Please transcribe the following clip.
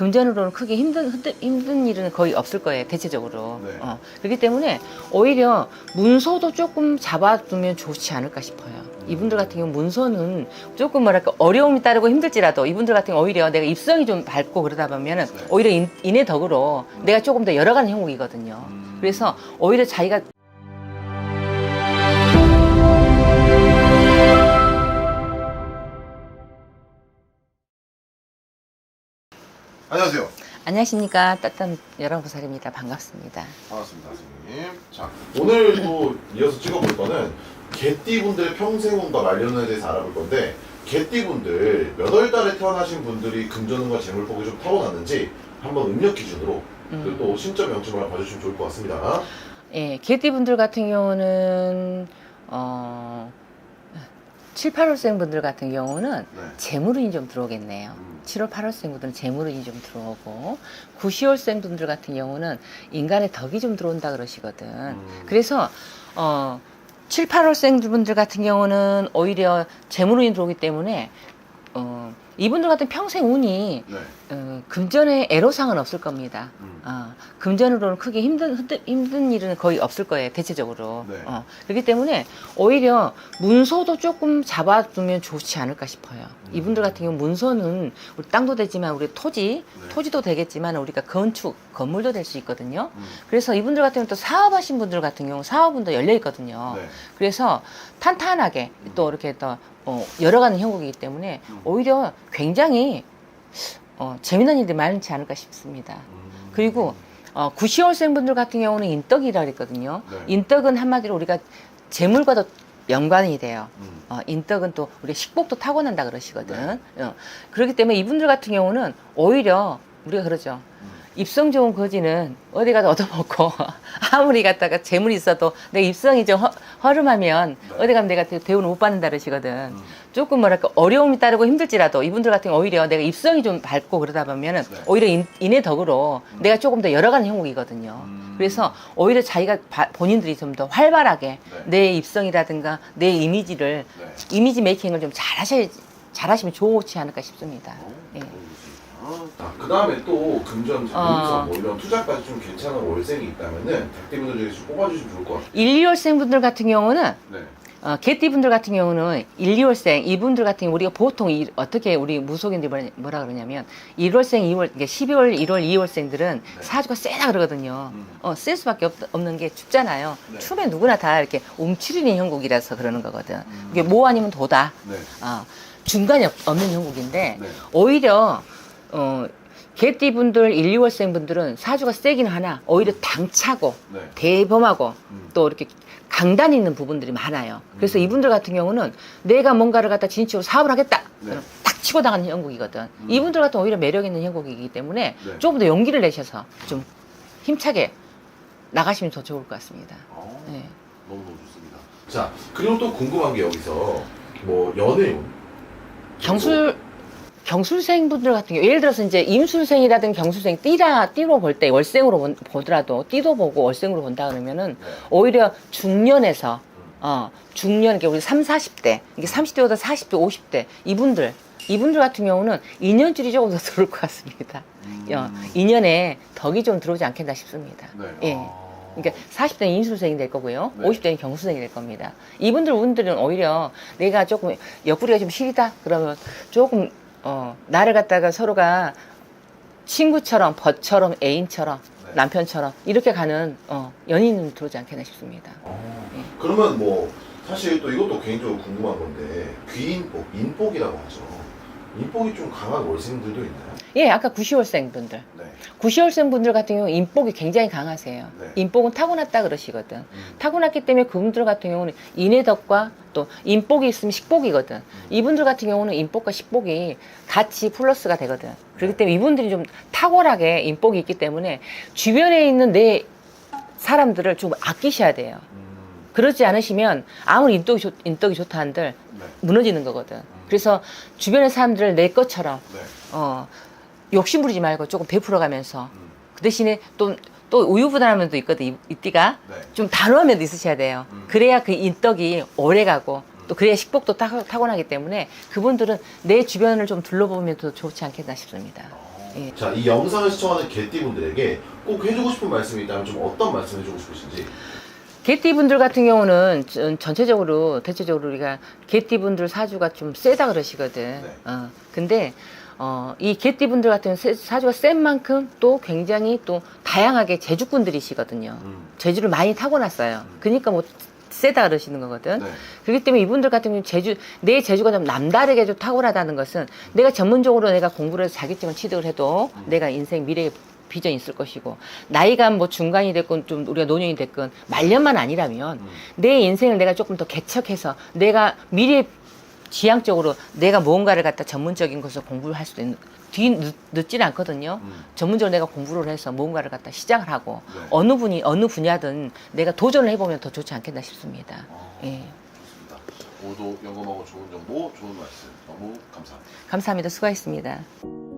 금전으로는 크게 힘든 힘든, 일은 거의 없을 거예요 대체적으로. 네. 어, 그렇기 때문에 오히려 문서도 조금 잡아두면 좋지 않을까 싶어요. 이분들 같은 경우 문서는 조금 뭐랄까 어려움이 따르고 힘들지라도 이분들 같은 경우 오히려 내가 입성이 좀 밝고 그러다 보면은 네. 오히려 인, 인의 덕으로 내가 조금 더 열어가는 형국이거든요. 음. 그래서 오히려 자기가 안녕하세요. 안녕하십니까 따뜻한 열한보살입니다. 반갑습니다. 반갑습니다, 선생님. 자, 오늘 또 이어서 찍어볼 거는 개띠분들의 평생운과 말년에 대해서 알아볼 건데 개띠분들 몇 월 달에 태어나신 분들이 금전운과 재물복이 좀 타고났는지 한번 음력 기준으로 그리고 또 신점 영점을 봐주시면 좋을 것 같습니다. 예, 개띠분들 같은 경우는 어 7, 8월생 분들 같은 경우는 네. 재물운이 좀 들어오겠네요. 음. 7월, 8월생 분들은 재물운이 좀 들어오고 9, 10월생 분들 같은 경우는 인간의 덕이 좀 들어온다 그러시거든. 음. 그래서 어 7, 8월생 분들 같은 경우는 오히려 재물운이 들어오기 때문에 어 이분들 같은 평생 운이 네. 어, 금전에 애로사항은 없을 겁니다. 음. 어, 금전으로는 크게 힘든 힘든- 힘든 일은 거의 없을 거예요 대체적으로. 네. 어, 그렇기 때문에 오히려 문서도 조금 잡아두면 좋지 않을까 싶어요. 음. 이분들 같은 경우 문서는 우리 땅도 되지만 우리 토지, 네. 토지도 되겠지만 우리가 건축, 건물도 될 수 있거든요. 음. 그래서 이분들 같은 경우 또 사업하신 분들 같은 경우 사업은 더 열려 있거든요. 네. 그래서 탄탄하게 또 이렇게 또 어, 열어가는 형국이기 때문에 음. 오히려 굉장히 어, 재미난 일들이 많지 않을까 싶습니다. 음. 그리고 어, 9시월생 분들 같은 경우는 인덕이라 그랬거든요. 네. 인덕은 한마디로 우리가 재물과도 연관이 돼요. 음. 어, 인덕은 또 우리 식복도 타고난다 그러시거든. 네. 어, 그렇기 때문에 이분들 같은 경우는 오히려 우리가 그러죠. 음. 입성 좋은 거지는 어디 가서 얻어먹고 아무리 갖다가 재물이 있어도 내 입성이 좀 허, 허름하면 네. 어디 가면 내가 대- 대우를 못 받는다 그러시거든. 음. 조금 뭐랄까 어려움이 따르고 힘들지라도 이분들 같은 경우 오히려 내가 입성이 좀 밝고 그러다 보면은 네. 오히려 인, 인의 덕으로 음. 내가 조금 더 열어가는 형국이거든요. 음. 그래서 오히려 자기가 바- 본인들이 좀 더 활발하게 네. 내 입성이라든가 내 이미지를 네. 이미지 메이킹을 좀 잘하셔야 잘하시면 좋지 않을까 싶습니다. 어, 예. 자, 그 다음에 또 금전, 문서 어. 뭐 이런 투자까지 좀 괜찮은 월생이 있다면은 닭띠분들 중에 좀 뽑아주시면 좋을 것 같아요. 1, 2월생 분들 같은 경우는 네. 어, 개띠 분들 같은 경우는 1, 2월생 이분들 같은 경우 우리가 보통 이, 어떻게 우리 무속인들이 뭐라, 뭐라 그러냐면 1월생, 2월, 그러니까 12월, 1월, 2월생들은 사주가 세다 그러거든요. 음. 어, 쓸 수밖에 없, 없는 게 춥잖아요. 네. 추면 누구나 다 이렇게 움츠리는 형국이라서 그러는 거거든. 음. 이게 모 아니면 도다. 네. 어, 중간이 없, 없는 형국인데 네. 오히려 어, 개띠 분들 1, 2월생 분들은 사주가 세긴 하나 오히려 당차고 네. 대범하고 음. 또 이렇게 강단 있는 부분들이 많아요. 그래서 음. 이분들 같은 경우는 내가 뭔가를 갖다 진취로 사업을 하겠다. 네. 딱 치고 나가는 형국이거든. 음. 이분들 같은 오히려 매력 있는 형국이기 때문에 네. 조금 더 용기를 내셔서 좀 힘차게 나가시면 더 좋을 것 같습니다. 어, 네. 너무 너무 좋습니다. 자, 그리고 또 궁금한 게 여기서 뭐 연애운. 경술 경술생 분들 같은 경우 예를 들어서 이제 임술생이라든 경술생 띠라 띠로 볼 때 월생으로 본- 보더라도 띠도 보고 월생으로 본다 그러면은 네. 오히려 중년에서 음. 어 중년 이게 우리 3, 40대 이게 30대보다 40대, 50대 이분들 이분들 같은 경우는 인연줄이 조금 더 들어올 것 같습니다. 음. 어, 인연에 덕이 좀 들어오지 않겠나 싶습니다. 네. 예. 아. 그러니까 40대는 인술생이 될 거고요. 네. 50대는 경수생이 될 겁니다. 이분들 운들은 오히려 내가 조금 옆구리가 좀 시리다 그러면 조금 어, 나를 갖다가 서로가 친구처럼 벗처럼 애인처럼 네. 남편처럼 이렇게 가는 어, 연인은 들어오지 않겠나 싶습니다. 어. 예. 그러면 뭐 사실 또 이것도 개인적으로 궁금한 건데 귀인복, 인복이라고 하죠. 인복이 좀 강한 월생들도 있나요? 예, 아까 구시월생 분들. 네. 구시월생 분들 같은 경우 인복이 굉장히 강하세요. 네. 인복은 타고났다 그러시거든. 음. 타고났기 때문에 그분들 같은 경우는 인의 덕과 또 인복이 있으면 식복이거든. 음. 이분들 같은 경우는 인복과 식복이 같이 플러스가 되거든. 네. 그렇기 때문에 이분들이 좀 탁월하게 인복이 있기 때문에 주변에 있는 내 사람들을 좀 아끼셔야 돼요. 음. 그러지 않으시면 아무리 인덕이, 좋, 인덕이 좋다 한들 네. 무너지는 거거든. 그래서 주변의 사람들을 내 것처럼 네. 어, 욕심 부리지 말고 조금 베풀어가면서 음. 그 대신에 또, 또 우유부단한 면도 있거든, 이, 이 띠가. 네. 좀 단호한 면도 있으셔야 돼요. 음. 그래야 그 인덕이 오래 가고 음. 또 그래야 식복도 타, 타고나기 때문에 그분들은 내 주변을 좀 둘러보면 더 좋지 않겠나 싶습니다. 어. 예. 자, 이 영상을 시청하는 개띠분들에게 꼭 해주고 싶은 말씀이 있다면 좀 어떤 말씀 해주고 싶으신지. 개띠분들 같은 경우는 전- 전체적으로 대체적으로 우리가 개띠분들 사주가 좀 세다 그러시거든. 네. 어, 근데 어, 이 개띠분들 같은 세- 사주가 센 만큼 또 굉장히 또 다양하게 재주꾼들이시거든요. 음. 재주를 많이 타고났어요. 그러니까 뭐 세다 그러시는 거거든. 네. 그렇기 때문에 이분들 같은 경우는 제주 내 제주가 좀 남다르게 좀 탁월하다는 것은 내가 전문적으로 내가 공부를 해서 자격증을 취득을 해도 음. 내가 인생 미래에 비전이 있을 것이고 나이가 뭐 중간이 됐건 좀 우리가 노년이 됐건 말년만 아니라면 음. 내 인생을 내가 조금 더 개척해서 내가 미래 지향적으로 내가 무언가를 갖다 전문적인 것을 공부를 할 수도 있는 뒤 늦, 늦지는 않거든요. 음. 전문적으로 내가 공부를 해서 무언가를 갖다 시작을 하고 네. 어느 분이 어느 분야든 내가 도전을 해보면 더 좋지 않겠나 싶습니다. 어, 예. 좋습니다. 오늘도 영검하고 좋은 정보, 좋은 말씀 너무 감사합니다. 감사합니다. 수고하셨습니다.